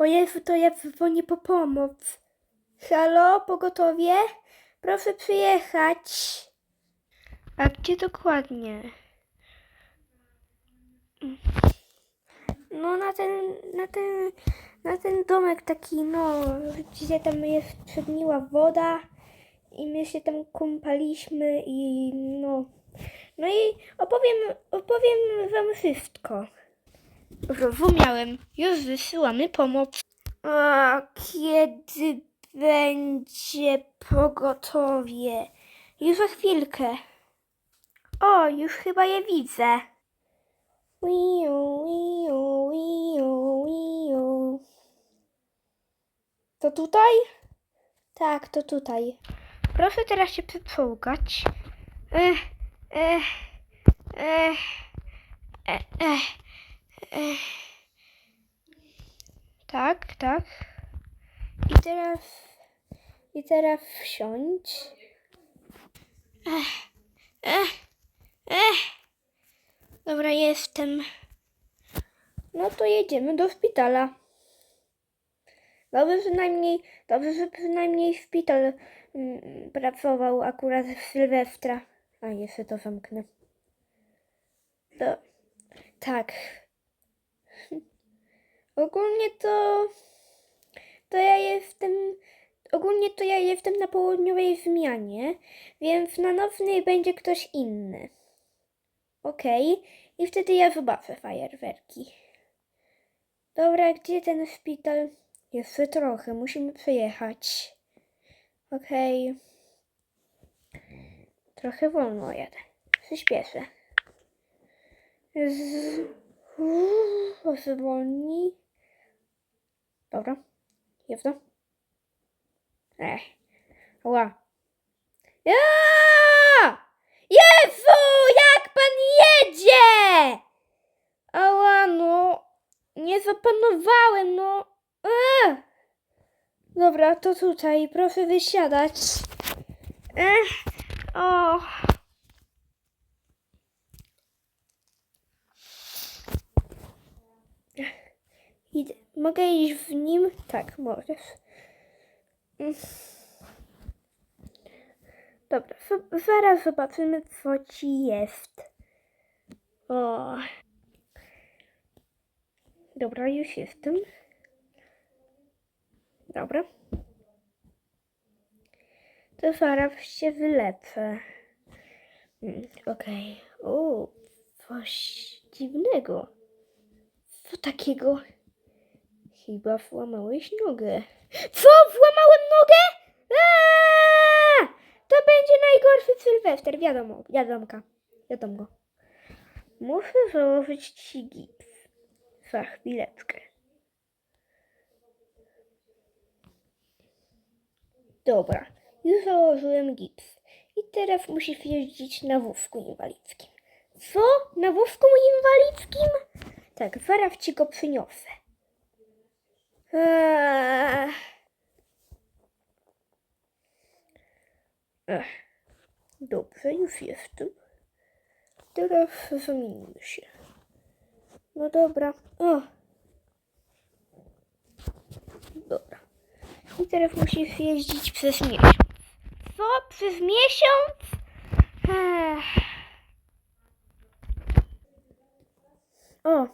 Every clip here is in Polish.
O Jezu, to ja dzwonię po pomoc. Halo, pogotowie? Proszę przyjechać. A gdzie dokładnie? No na ten, na ten, na ten domek taki, no, gdzie tam jest przegniła woda i my się tam kąpaliśmy i no, no i opowiem, opowiem wam wszystko. Rozumiałem, już wysyłamy pomoc. A kiedy będzie pogotowie? Już za chwilkę. O, już chyba je widzę. To tutaj? Tak, to tutaj. Proszę teraz się przyczołgać. Ech, ech, ech, ech, ech. Tak, tak. I teraz, i teraz wsiądź. Ech, ech, ech. Dobra, jestem. No to jedziemy do szpitala. Dobrze przynajmniej, dobrze, że przynajmniej szpital mm, pracował akurat w Sylwestra. A, jeszcze to zamknę. To, tak. Ogólnie to, to ja jestem, ogólnie to ja jestem na południowej zmianie, więc na nocnej będzie ktoś inny. Okej, i wtedy ja zobaczę fajerwerki. Dobra, gdzie ten szpital? Jeszcze trochę, musimy przejechać. Okej. Trochę wolno jadę. Przyspieszę. Z... Zwolni. Dobra. Jewno. Ech. Ła. Ja! Jezu! Jak pan jedzie? Ała, no. Nie zapanowałem, no. Ech. Dobra, to tutaj. Proszę wysiadać. Ech. O. Idę. Mogę iść w nim? Tak, możesz. Mm. Dobra, zaraz zobaczymy, co ci jest. O. Dobra, już jestem. Dobra. To zaraz się wylepę. Mm, Okej. O, coś dziwnego. Co takiego? Chyba włamałeś nogę. Co? Włamałem nogę? Aaa! To będzie najgorszy Sylwester, wiadomo, wiadomka, wiadomo. Muszę założyć ci gips. Za chwileczkę. Dobra, już założyłem gips. I teraz musisz jeździć na wózku inwalidzkim. Co? Na wózku inwalidzkim? Tak, zaraz ci go przyniosę. Ech. Dobrze, już jestem. Teraz zamienimy się. No dobra. O. Dobra. I teraz musisz jeździć przez miesiąc. Co? Przez miesiąc? Ech. O.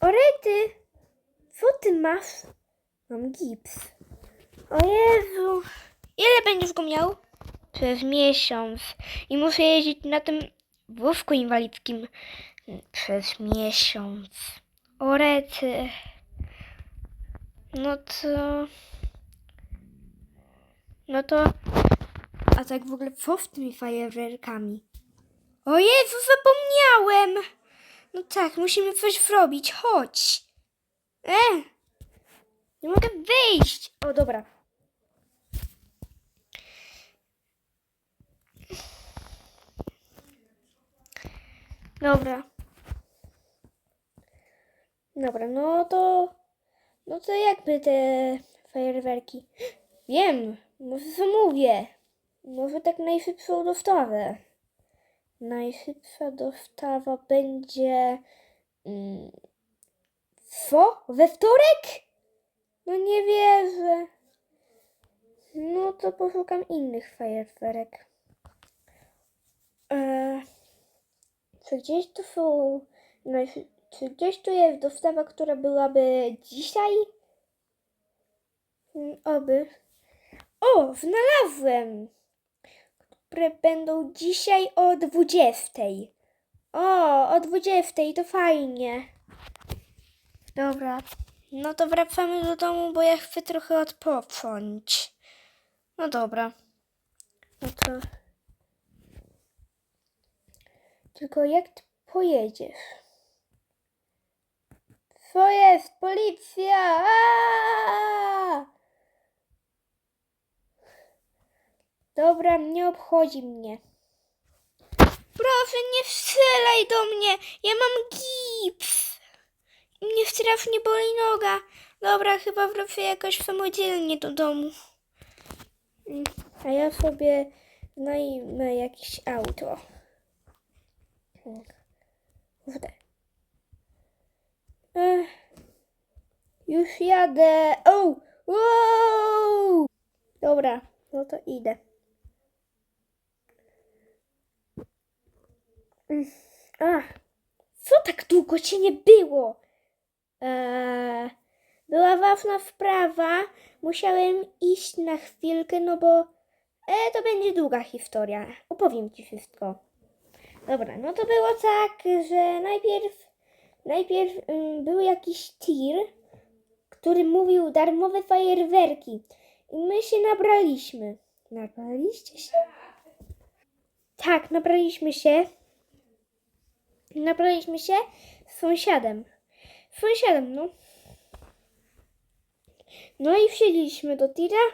Orety! Masz? Mam gips. O Jezu. Ile będziesz go miał? Przez miesiąc. I muszę jeździć na tym wózku inwalidzkim przez miesiąc. O rety. No to... No to... A tak w ogóle co z tymi fajerwerkami? O Jezu, zapomniałem! No tak, musimy coś zrobić. Chodź. E! Nie mogę wyjść. O, dobra. Dobra. Dobra, no to... No to jakby te fajerwerki? Wiem, może zamówię. Może tak najszybszą dostawę. Najszybsza dostawa będzie... Mm, Co? We wtorek? No nie wierzę. No to poszukam innych fajerwerek. Eee, czy gdzieś tu są... No, czy gdzieś tu jest dostawa, która byłaby dzisiaj? Mm, Oby. O, znalazłem! Które będą dzisiaj o 20. O, o 20, to fajnie. Dobra, no to wracamy do domu, bo ja chcę trochę odpocząć. No dobra. No to... Tylko jak ty pojedziesz? Co jest? Policja! Dobra, nie obchodzi mnie. Proszę, nie strzelaj do mnie! Ja mam gips! Mnie strasznie boli noga. Dobra, chyba wrócę jakoś samodzielnie do domu. A ja sobie znajmę jakieś auto. Kurde. Ech. Już jadę. O! Wow! Dobra, no to idę. A, co tak długo cię nie było? Eee, była ważna sprawa. Musiałem iść na chwilkę, no bo e, to będzie długa historia. Opowiem ci wszystko. Dobra, no to było tak, że najpierw, najpierw ym, był jakiś tir, który mówił darmowe fajerwerki. I my się nabraliśmy. Nabraliście się? Tak, nabraliśmy się. Nabraliśmy się z sąsiadem. Sąsiadem, no. No i wsiedliśmy do tira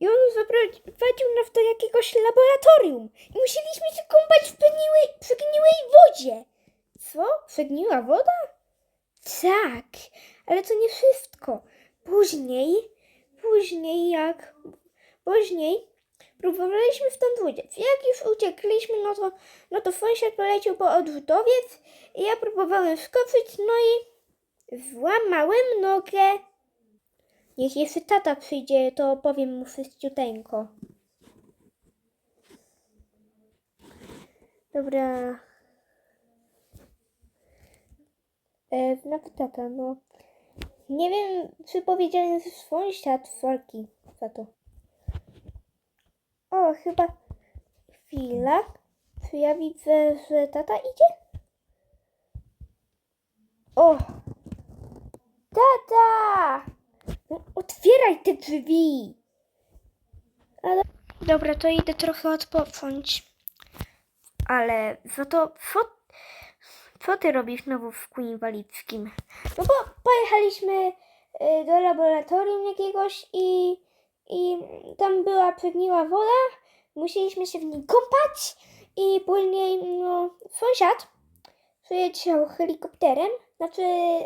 i on zaprowadził nas do jakiegoś laboratorium. I musieliśmy się kąpać w przegniłej, przegniłej wodzie. Co? Przegniła woda? Tak, ale to nie wszystko. Później, później jak, później próbowaliśmy stąd uciec. Jak już uciekliśmy, no to, no to sąsiad poleciał po odrzutowiec i ja próbowałem skoczyć, no i złamałem nogę. Niech jeszcze tata przyjdzie, to opowiem mu wszystciuteńko. Dobra. E, nawet tata, no. Nie wiem, czy powiedziałem sąsiad Forki za to. O, chyba chwila. Czy ja widzę, że tata idzie? O! Tata! No, otwieraj te drzwi! Ale... Dobra, to idę trochę odpocząć. Ale za to co, co ty robisz znowu w kół inwalidzkim? No bo pojechaliśmy y, do laboratorium jakiegoś i, i tam była przegniła woda. Musieliśmy się w niej kąpać i później no, sąsiad przyleciał helikopterem, znaczy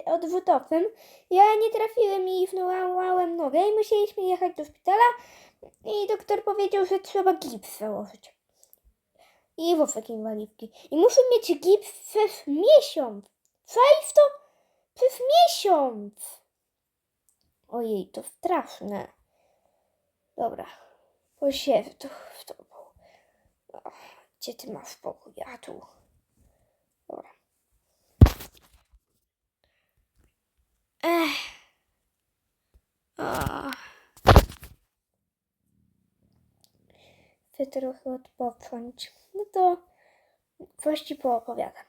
odwrótowym. Ja nie trafiłem i złamałem nogę i musieliśmy jechać do szpitala i doktor powiedział, że trzeba gips założyć. I wózek inwalidzki. I muszę mieć gips przez miesiąc. Czaisz to? Przez miesiąc. Ojej, to straszne. Dobra. Posiedzę to w tobą. Gdzie ty masz pokój? Tu. Ech. Chcę trochę odpocząć. No to ci poopowiadam.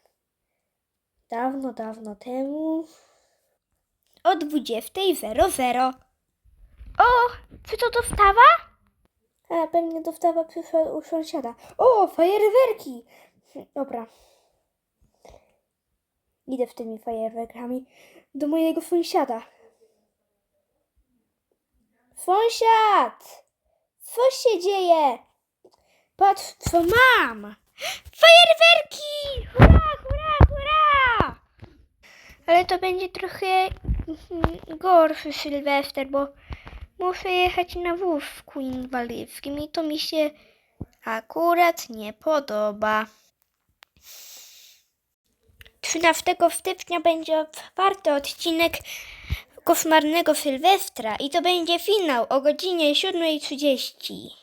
Dawno, dawno temu. O 20.00. O, czy to dostawa? A, pewnie dostawa przyszła u sąsiada. O, fajerwerki! Dobra. Idę w tymi fajerwerkami do mojego sąsiada. Sąsiad! Co się dzieje? Patrz, co mam! Fajerwerki! Hurra, hurra, hurra! Ale to będzie trochę mm, gorszy Sylwester, bo muszę jechać na wózku inwalidzkim i to mi się akurat nie podoba. 13 stycznia będzie czwarty odcinek Koszmarnego Sylwestra i to będzie finał o godzinie 7.30.